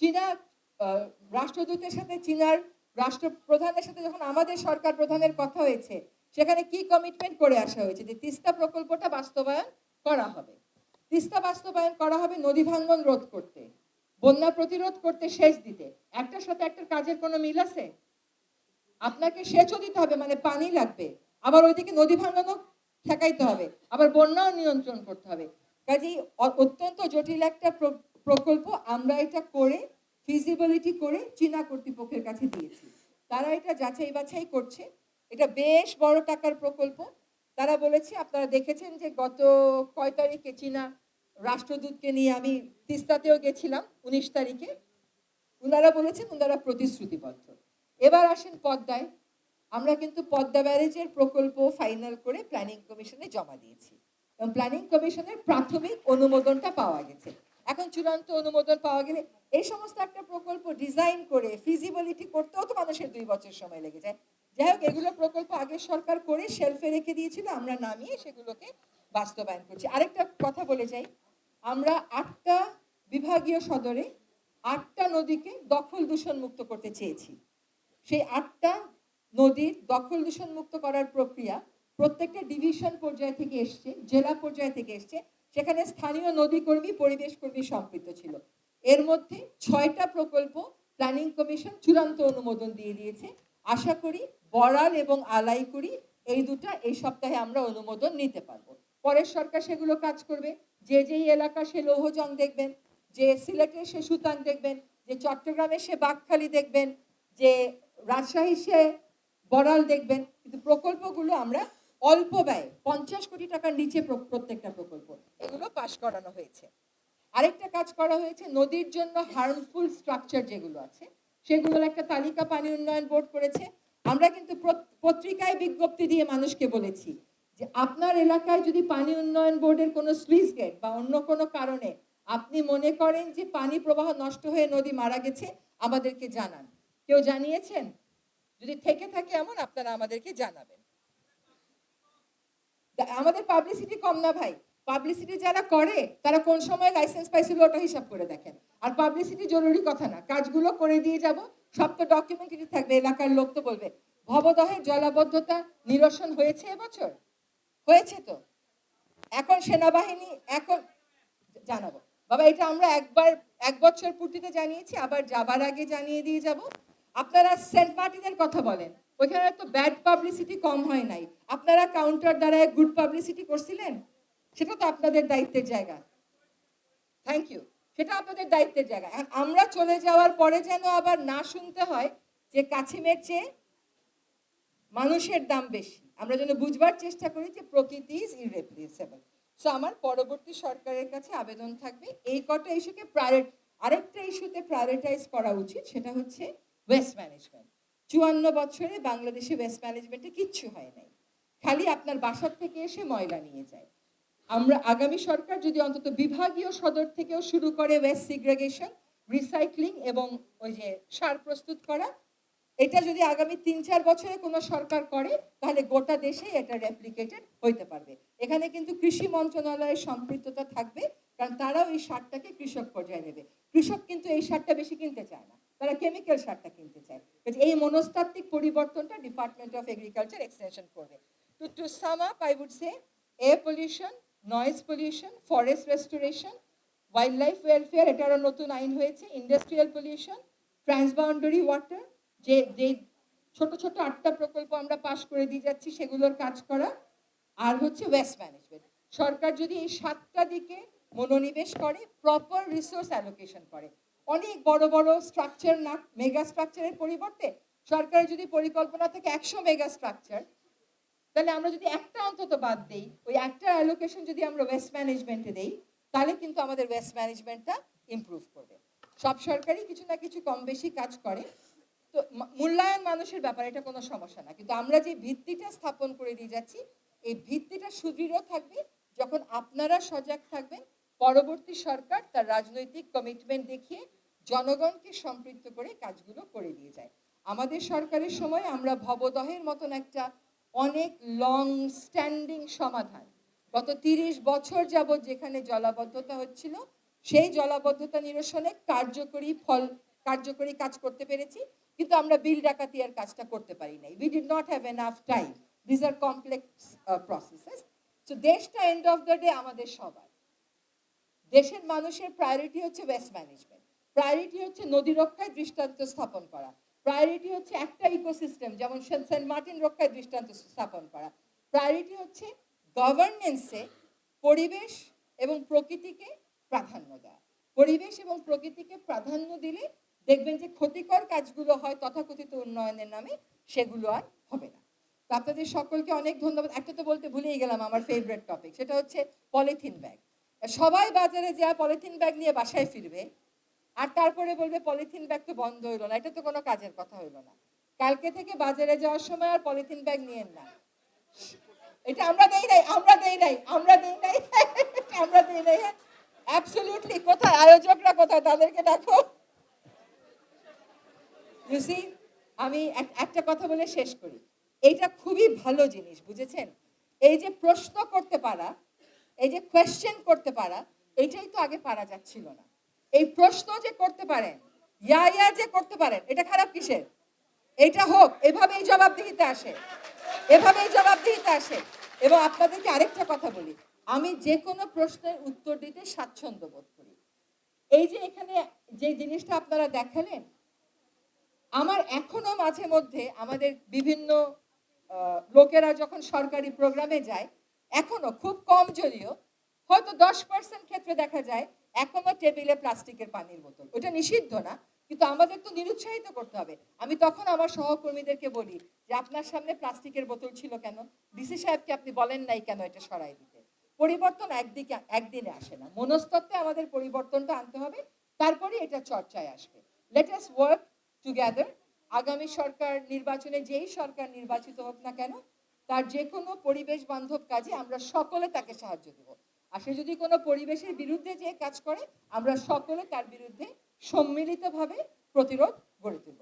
চীনা রাষ্ট্রদূতের সাথে চীনার রাষ্ট্রপ্রধানের সাথে যখন আমাদের সরকার প্রধানের কথা হয়েছে, সেখানে কি কমিটমেন্ট করে আসা হয়েছে যে তিস্তা প্রকল্পটা বাস্তবায়ন করা হবে? তিস্তা বাস্তবায়ন করা হবে নদী ভাঙ্গন রোধ করতে, বন্যা প্রতিরোধ করতে সেচ দিতে। একটার সাথে একটার কাজের কোনো মিল আছে? আপনাকে সেচও দিতে হবে মানে পানি লাগবে। আবার ওইদিকে নদী ভাঙ্গনও ঠেকাইতে হবে, আবার বন্যাও নিয়ন্ত্রণ করতে হবে। কাজেই অত্যন্ত জটিল একটা প্র- প্রকল্প আমরা এটা করে ফিজিবিলিটি করে চীনা কর্তৃপক্ষের কাছে দিয়েছি। তারা এটা যাচাই বাছাই করছে। এটা বেশ বড় টাকার প্রকল্প। তারা বলেছে, আপনারা দেখেছেন যে গত কয় তারিখে চীনা রাষ্ট্রদূতকে নিয়ে আমি তিস্তাতেও গেছিলাম, উনিশ তারিখে। ওনারা বলেছেন ওনারা প্রতিশ্রুতিবদ্ধ। এবার আসেন পদ্মায়। আমরা কিন্তু পদ্মা ব্যারেজের প্রকল্প ফাইনাল করে প্ল্যানিং কমিশনে জমা দিয়েছি। এবং প্ল্যানিং কমিশনের প্রাথমিক অনুমোদনটা পাওয়া গেছে। এখন চূড়ান্ত অনুমোদন পাওয়া গেলে এই সমস্ত একটা প্রকল্প ডিজাইন করে ফিজিবিলিটি করতেও তো মানুষের দুই বছর সময় লেগে যায়। যাই হোক, এগুলো প্রকল্প আগের সরকার করে শেলফে রেখে দিয়েছিল, আমরা নামিয়ে সেগুলোকে বাস্তবায়ন করছি। আরেকটা কথা বলে যাই, আমরা আটটা বিভাগীয় সদরে আটটা নদীকে দখল দূষণ মুক্ত করতে চেয়েছি। সেই আটটা নদীর দখল দূষণ মুক্ত করার প্রক্রিয়া প্রত্যেকটা ডিভিশন পর্যায় থেকে এসছে, জেলা পর্যায় থেকে এসছে, সেখানে স্থানীয় নদী কর্মী পরিবেশ কর্মী সম্পৃক্ত ছিল। এর মধ্যে ছয়টা প্রকল্প প্ল্যানিং কমিশন চূড়ান্ত অনুমোদন দিয়ে দিয়েছে। আশা করি বরাল এবং আলাইকুড়ি এই দুটা এই সপ্তাহে আমরা অনুমোদন নিতে পারব। পরের সরকার সেগুলো কাজ করবে। যে যেই এলাকা সে লৌহজং দেখবেন, যে সিলেটের সে সুতান দেখবেন, যে চট্টগ্রামে সে বাঘখালি দেখবেন, যে রাজশাহী সে বড়াল দেখবেন, কিন্তু প্রকল্পগুলো আমরা অল্প ব্যয়, পঞ্চাশ কোটি টাকার নিচে প্রত্যেকটা প্রকল্প। এগুলো পাশ করানো হয়েছে। আরেকটা কাজ করা হয়েছে, নদীর জন্য হার্মফুল স্ট্রাকচার যেগুলো আছে, সেগুলোর একটা তালিকা পানি উন্নয়ন বোর্ড করেছে। আমরা কিন্তু পত্রিকায় বিজ্ঞপ্তি দিয়ে মানুষকে বলেছি যে আপনার এলাকায় যদি পানি উন্নয়ন বোর্ডের কোনো স্লুইস গেট বা অন্য কোনো কারণে আপনি মনে করেন যে পানি প্রবাহ নষ্ট হয়ে নদী মারা গেছে, আমাদেরকে জানান। কেউ জানিয়েছেন? যদি থেকে থাকে এমন, আপনারা আমাদেরকে জানাবেন। আমাদের পাবলিসিটি কম না ভাই। পাবলিসিটি যারা করে, তারা কোন সময় লাইসেন্স পাইছিল ওটা হিসাব করে দেখেন। আর পাবলিসিটি জরুরি কথা না। কাজগুলো করে দিয়ে যাব, সব তো ডকুমেন্টারি থাকবে, এলাকার লোক তো বলবে ভবদহের জলাবদ্ধতা নিরসন হয়েছে এবছর? হয়েছে তো। এখন সেনাবাহিনী, এখন জানাব। বাবা, এটা আমরা একবার, এক বছর পূর্তিতে জানিয়েছি, আবার যাবার আগে জানিয়ে দিয়ে যাব। আপনারা সেন্ট মার্টিনের কথা বলেন। ওইখানে তো ব্যাড পাবলিসিটি কম হয় নাই। আপনারা কাউন্টার দ্বারা গুড পাবলিসিটি করছিলেন? সেটা তো আপনাদের দায়িত্বের জায়গা। থ্যাংক ইউ সেটা আপনাদের দায়িত্বের জায়গা। আমরা চলে যাওয়ার পরে যেন আবার না শুনতে হয় যে কাছিমের চেয়ে মানুষের দাম বেশি। আমরা যেন বুঝবার চেষ্টা করি যে প্রকৃতি ইজ ইররিপ্লেসেবল সো আমার পরবর্তী সরকারের কাছে আবেদন থাকবে, এই কটা ইস্যুকে প্রায়োর আরেকটা ইস্যুতে প্রায়োরিটাইজ করা উচিত, সেটা হচ্ছে ওয়েস্ট ম্যানেজমেন্ট চুয়ান্ন বছরে বাংলাদেশে ওয়েস্ট ম্যানেজমেন্টে কিচ্ছু হয় নাই। খালি আপনার বাসার থেকে এসে ময়লা নিয়ে যায়। আমরা আগামী সরকার যদি অন্তত বিভাগীয় সদর থেকেও শুরু করে ওয়েস্ট সিগ্রেগেশন রিসাইক্লিং এবং ওই যে সার প্রস্তুত করা, এটা যদি আগামী তিন চার বছরে কোনো সরকার করে, তাহলে গোটা দেশে এটা রেপ্লিকেটেড হইতে পারবে। এখানে কিন্তু কৃষি মন্ত্রণালয়ের সম্পৃক্ততা থাকবে। কারণ তারাও এই সারটাকে কৃষক পর্যায়ে নেবে। কৃষক কিন্তু এই সারটা বেশি কিনতে চায় না। তারা কেমিক্যাল সারটা কিনতে চায়। এই মনস্তাত্ত্বিক পরিবর্তনটা ডিপার্টমেন্ট অফ এগ্রিকালচার এক্সটেনশন করবে। To to sum up I would say air pollution noise pollution forest restoration wildlife welfare এটারও নতুন আইন হয়েছে ইন্ডাস্ট্রিয়াল পলিউশন ট্রান্সবাউন্ডারি ওয়াটার যে যে ছোট ছোট আটটা প্রকল্প আমরা পাশ করে দিয়ে যাচ্ছি, সেগুলোর কাজ করা, আর হচ্ছে ওয়েস্ট ম্যানেজমেন্ট সরকার যদি এই সাতটা দিকে মনোনিবেশ করে প্রপার রিসোর্স অ্যালোকেশন করে। অনেক বড় বড় স্ট্রাকচার না মেগা স্ট্রাকচারের পরিবর্তে সরকারের যদি পরিকল্পনা থেকে একশো মেগা স্ট্রাকচার তাহলে আমরা যদি একটা অন্তত বাদ দেই, ওই একটা অ্যালোকেশন যদি আমরা ওয়েস্ট ম্যানেজমেন্টে দেই, তাহলে কিন্তু আমাদের ওয়েস্ট ম্যানেজমেন্টটা ইমপ্রুভ করবে। সব সরকারই কিছু না কিছু কম বেশি কাজ করে। তো মূল্যায়ন মানুষের ব্যাপারে, এটা কোনো সমস্যা না। কিন্তু আমরা যে ভিত্তিটা স্থাপন করে দিয়ে যাচ্ছি, এই ভিত্তিটা সুদৃঢ় থাকবে, যখন আপনারা সজাগ থাকবেন পরবর্তী সরকার তার রাজনৈতিক কমিটমেন্ট দেখিয়ে জনগণকে সম্পৃক্ত করে কাজগুলো করে দিয়ে যায়। আমাদের সরকারের সময় আমরা ভবদহের মতন একটা অনেক লং স্ট্যান্ডিং সমাধান, গত তিরিশ বছর যাবৎ যেখানে জলাবদ্ধতা হচ্ছিল, সেই জলাবদ্ধতা নিরসনে কার্যকরী ফল, কার্যকরী কাজ করতে পেরেছি, কিন্তু আমরা বিল ডাকাতিয়ার কাজটা করতে পারি নাই। We did not have enough time these are complex processes তো দেশটা এন্ড অফ দ্য ডে আমাদের সবার। দেশের মানুষের প্রায়োরিটি হচ্ছে ওয়েস্ট ম্যানেজমেন্ট প্রায়োরিটি হচ্ছে নদী রক্ষায় দৃষ্টান্ত স্থাপন করা। প্রায়োরিটি হচ্ছে একটা ইকোসিস্টেম যেমন সেন্ট মার্টিন রক্ষায় দৃষ্টান্ত স্থাপন করা। প্রায়োরিটি হচ্ছে গভর্নেন্সে পরিবেশ এবং প্রকৃতিকে প্রাধান্য দেওয়া। পরিবেশ এবং প্রকৃতিকে প্রাধান্য দিলে দেখবেন যে ক্ষতিকর কাজগুলো হয় তথাকথিত উন্নয়নের নামে, সেগুলো আর হবে না। তো আপনাদের সকলকে অনেক ধন্যবাদ। একটা তো বলতে ভুলেই গেলাম আমার ফেভারিট টপিক সেটা হচ্ছে পলিথিন ব্যাগ সবাই বাজারে যা পলিথিন ব্যাগ নিয়ে বাসায় ফিরবে, আর তারপরে বলবে, পলিথিন ব্যাগ তো বন্ধ হইল না, এটা তো কোনো কাজের কথা হইল না। কালকে থেকে বাজারে যাওয়ার সময় আর পলিথিন ব্যাগ নিয়েন না। এটা আমরা দেই নাই, আমরা দেই নাই, আমরা দেই নাই, আমরা দেই নাই। অ্যাবসলিউটলি কোথায়? আয়োজকরা কোথায়? তাদেরকে ডাকো। ইউ সি আমি একটা কথা বলে শেষ করি। এইটা খুবই ভালো জিনিস, বুঝেছেন? এই যে প্রশ্ন করতে পারা এই যে কোয়েশ্চেন করতে পারা, এইটাই তো আগে পারা যাচ্ছিল না। এই প্রশ্ন যে করতে পারেন, ইয়া ইয়া যে করতে পারেন, এটা খারাপ কিসের? এটা হোক, এভাবেই জবাবদিহিতে আসে। এভাবেই জবাবদিহিতে আসে। এবং আপনাদেরকে আরেকটা কথা বলি, আমি যে কোনো প্রশ্নের উত্তর দিতে স্বাচ্ছন্দ্য বোধ করি। এই যে এখানে যে জিনিসটা আপনারা দেখালেন, আমার এখনও মাঝে মধ্যে আমাদের বিভিন্ন লোকেরা যখন সরকারি প্রোগ্রামে যায় এখনও খুব কম যদিও হয়তো দশ পার্সেন্ট ক্ষেত্রে দেখা যায় এখনও টেবিলে প্লাস্টিকের পানির বোতল। ওটা নিষিদ্ধ না, কিন্তু আমাদের তো নিরুৎসাহিত করতে হবে। আমি তখন আমার সহকর্মীদেরকে বলি যে, আপনার সামনে প্লাস্টিকের বোতল ছিল কেন? ডিসি সাহেবকে আপনি বলেন নাই কেন এটা সরাই দিতে? পরিবর্তন একদিকে, একদিনে আসে না। মনস্তত্ত্বে আমাদের পরিবর্তনটা আনতে হবে, তারপরে এটা চর্চায় আসবে। লেট আস ওয়ার্ক টুগেদার আগামী সরকার নির্বাচনে যেই সরকার নির্বাচিত হোক না কেন তার যে কোনো পরিবেশ বান্ধব কাজে আমরা সকলে তাকে সাহায্য দেব। আর সে যদি কোনো পরিবেশের বিরুদ্ধে যে কাজ করে, আমরা সকলে তার বিরুদ্ধে সম্মিলিতভাবে প্রতিরোধ গড়ে তুলব।